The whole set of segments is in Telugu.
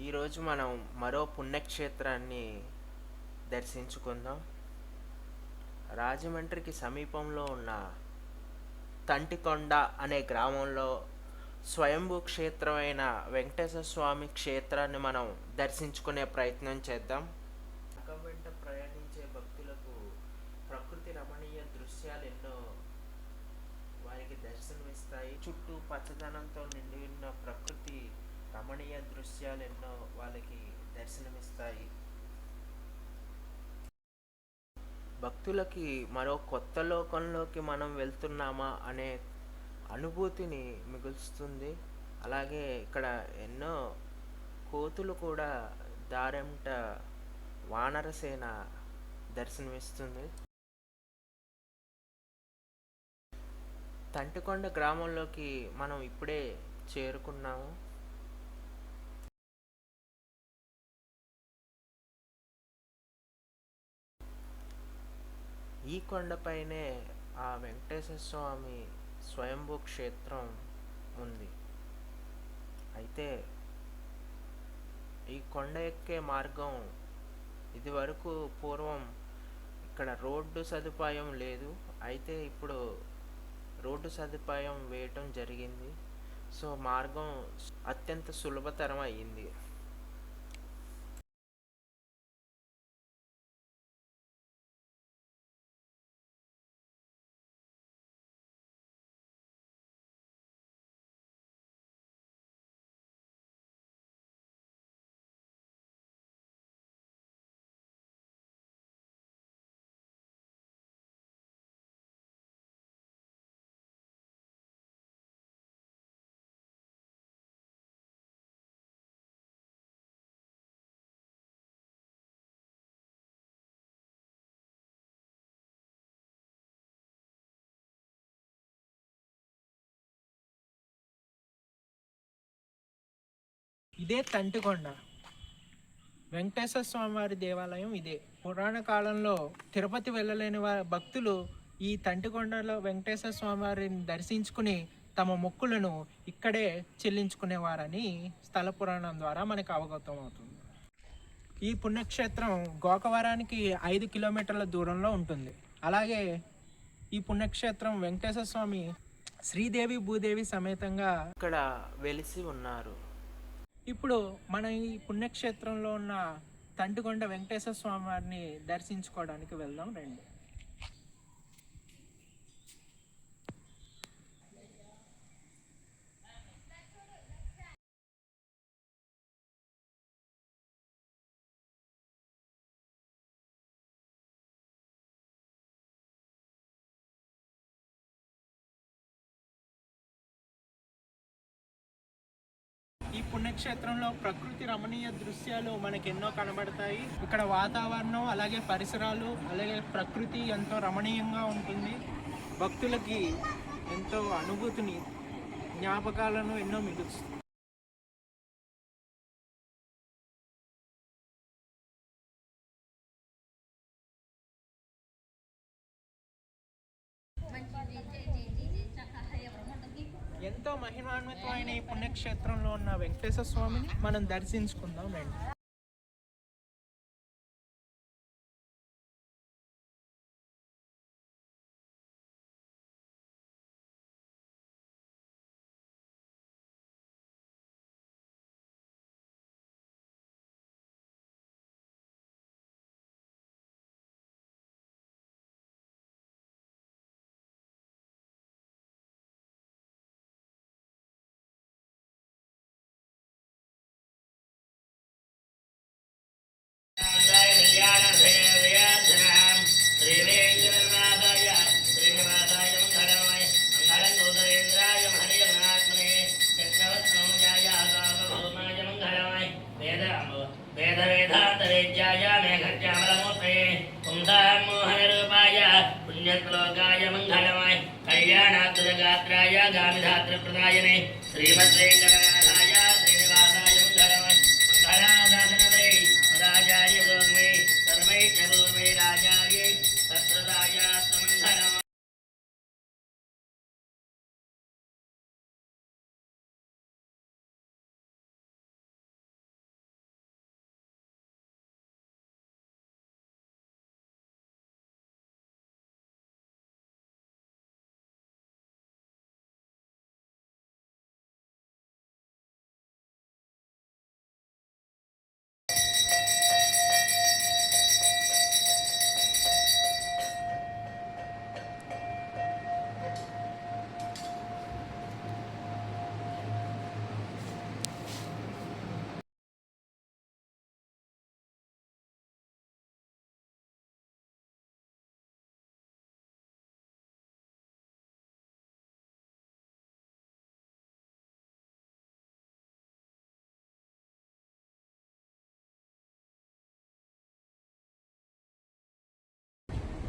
ఈరోజు మనం మరో పుణ్యక్షేత్రాన్ని దర్శించుకుందాం. రాజమండ్రికి సమీపంలో ఉన్న తంటికొండ అనే గ్రామంలో స్వయంభూ క్షేత్రమైన వెంకటేశ్వర స్వామి క్షేత్రాన్ని మనం దర్శించుకునే ప్రయత్నం చేద్దాం. వెంట ప్రయాణించే భక్తులకు ప్రకృతి రమణీయ దృశ్యాలు ఎన్నో వారికి దర్శనమిస్తాయి. చుట్టూ పచ్చదనంతో నిండి ఉన్న ప్రకృతి రమణీయ దృశ్యాలు ఎన్నో వాళ్ళకి దర్శనమిస్తాయి. భక్తులకి మరో కొత్త లోకంలోకి మనం వెళ్తున్నామా అనే అనుభూతిని మిగులుస్తుంది. అలాగే ఇక్కడ ఎన్నో కోతులు కూడా దారెంట వానరసేన దర్శనమిస్తుంది. తంటికొండ గ్రామంలోకి మనం ఇప్పుడే చేరుకున్నాము. ఈ కొండపైనే ఆ వెంకటేశ్వర స్వామి స్వయంభూ క్షేత్రం ఉంది. అయితే ఈ కొండ ఎక్కే మార్గం ఇదివరకు పూర్వం ఇక్కడ రోడ్డు సదుపాయం లేదు. అయితే ఇప్పుడు రోడ్డు సదుపాయం వేయటం జరిగింది. సో మార్గం అత్యంత సులభతరం అయ్యింది. ఇదే తంటికొండ. వెంకటేశ్వర స్వామివారి దేవాలయం ఇదే. పురాణ కాలంలో తిరుపతి వెళ్ళలేని వారి భక్తులు ఈ తంటికొండలో వెంకటేశ్వర స్వామివారిని దర్శించుకుని తమ మొక్కులను ఇక్కడే చెల్లించుకునేవారని స్థల పురాణం ద్వారా మనకు అవగతం అవుతుంది. ఈ పుణ్యక్షేత్రం గోకవరానికి ఐదు కిలోమీటర్ల దూరంలో ఉంటుంది. అలాగే ఈ పుణ్యక్షేత్రం వెంకటేశ్వర స్వామి శ్రీదేవి భూదేవి సమేతంగా ఇక్కడ వెలిసి ఉన్నారు. ఇప్పుడు మన ఈ పుణ్యక్షేత్రంలో ఉన్న తంటికొండ వెంకటేశ్వర స్వామి వారిని దర్శించుకోవడానికి వెళ్దాం రండి. పుణ్యక్షేత్రంలో ప్రకృతి రమణీయ దృశ్యాలు మనకి ఎన్నో కనబడతాయి. ఇక్కడ వాతావరణం అలాగే పరిసరాలు అలాగే ప్రకృతి ఎంతో రమణీయంగా ఉంటుంది. భక్తులకి ఎంతో అనుభూతిని జ్ఞాపకాలను ఎన్నో మిగులుస్తుంది. మహిమాన్వితమైన ఈ పుణ్యక్షేత్రంలో ఉన్న వెంకటేశ్వర స్వామిని మనం దర్శించుకుందాం రండి. वेदवेदान्तरेज्याय मेघज्यामलमूर्तये पुंसान्मोहनरूपाय पुण्यश्लोकाय मङ्गलमाय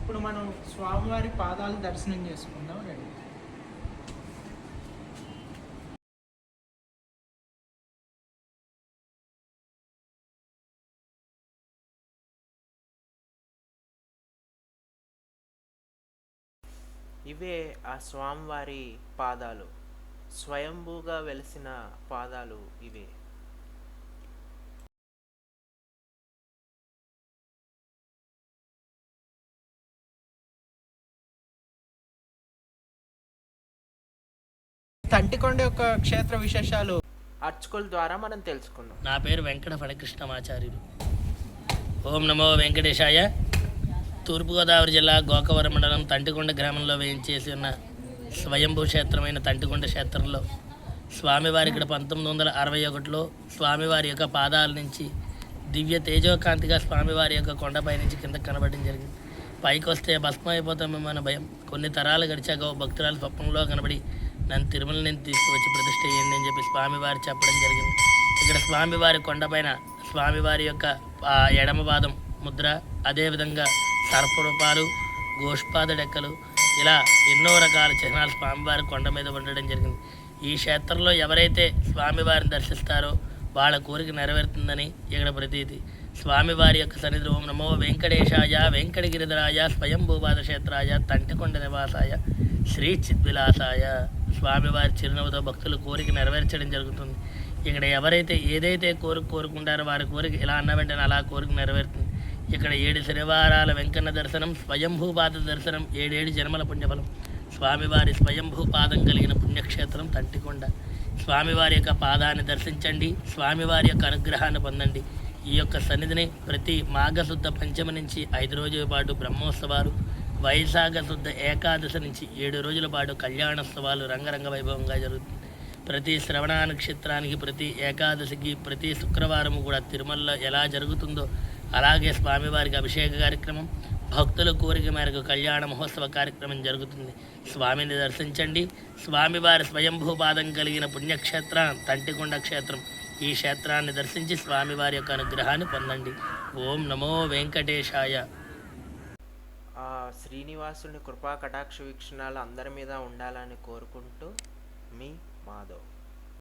ఇప్పుడు మనం స్వామివారి పాదాలు దర్శనం చేసుకుందాం రండి. ఇవే ఆ స్వామివారి పాదాలు. స్వయంభూగా వెలిసిన పాదాలు ఇవే. తంటికొండ యొక్క క్షేత్ర విశేషాలు అర్చకుల ద్వారా మనం తెలుసుకుందాం. నా పేరు వెంకట ఫణకృష్ణమాచార్యులు ఓం నమో వెంకటేశాయ. తూర్పుగోదావరి జిల్లా గోకవరం మండలం తంటికొండ గ్రామంలో వేయించేసి ఉన్న స్వయంభూ క్షేత్రమైన తంటికొండ క్షేత్రంలో స్వామివారి ఇక్కడ పంతొమ్మిది వందల అరవై ఒకటిలో స్వామివారి యొక్క పాదాల నుంచి దివ్య తేజోకాంతిగా స్వామివారి యొక్క కొండపై నుంచి కింద కనబడడం జరిగింది. పైకి వస్తే భస్మం అయిపోతామేమో భయం. కొన్ని తరాలు గడిచాక భక్తురాలు స్వప్నంలో కనబడి నన్ను తిరుమల నుంచి తీసుకువచ్చి ప్రతిష్ట చేయండి అని చెప్పి స్వామివారు చెప్పడం జరిగింది. ఇక్కడ స్వామివారి కొండపైన స్వామివారి యొక్క ఆ ఎడమ పాదం ముద్ర అదేవిధంగా సర్పరూపాలు గోష్పాద డెక్కలు ఇలా ఎన్నో రకాల చిహ్నాలు స్వామివారి కొండ మీద ఉండడం జరిగింది. ఈ క్షేత్రంలో ఎవరైతే స్వామివారిని దర్శిస్తారో వాళ్ళ కోరిక నెరవేరుతుందని ఇక్కడ ప్రతీతి. స్వామివారి యొక్క సన్నిధి ఓం నమో వెంకటేశాయ వెంకటగిరిధరాయ స్వయంభూపాద క్షేత్రాయ తంటికొండ నివాసాయ శ్రీ చిద్విలాసాయ. స్వామివారి చిరునవ్వుతో భక్తుల కోరిక నెరవేర్చడం జరుగుతుంది. ఇక్కడ ఎవరైతే ఏదైతే కోరిక కోరుకుంటారో వారి కోరిక ఇలా అన్న వెంటనే అలా కోరిక నెరవేరుతుంది. ఇక్కడ ఏడు శనివారాల వెంకన్న దర్శనం స్వయంభూపాద దర్శనం ఏడేడు జన్మల పుణ్యఫలం. స్వామివారి స్వయంభూ పాదం కలిగిన పుణ్యక్షేత్రం తంటికొండ. స్వామివారి యొక్క పాదాన్ని దర్శించండి స్వామివారి యొక్క అనుగ్రహాన్ని పొందండి. ఈ యొక్క సన్నిధిని ప్రతి మాఘశుద్ధ పంచమి నుంచి ఐదు రోజుల పాటు బ్రహ్మోత్సవాలు వైశాఖ శుద్ధ ఏకాదశి నుంచి ఏడు రోజుల పాటు కళ్యాణోత్సవాలు రంగరంగ వైభవంగా జరుగుతుంది. ప్రతి శ్రవణ నక్షత్రానికి ప్రతి ఏకాదశికి ప్రతి శుక్రవారం కూడా తిరుమలలో ఎలా జరుగుతుందో అలాగే స్వామివారికి అభిషేక కార్యక్రమం భక్తుల కోరిక మేరకు కళ్యాణ మహోత్సవ కార్యక్రమం జరుగుతుంది. స్వామిని దర్శించండి. స్వామివారి స్వయంభూపాదం కలిగిన పుణ్యక్షేత్రం తంటికొండ క్షేత్రం. ఈ క్షేత్రాన్ని దర్శించి స్వామివారి యొక్క అనుగ్రహాన్ని పొందండి. ఓం నమో వెంకటేశాయ. శ్రీనివాసుని కృపా కటాక్ష వీక్షణాలు అందరి మీద ఉండాలని కోరుకుంటూ మీ మాధవ్.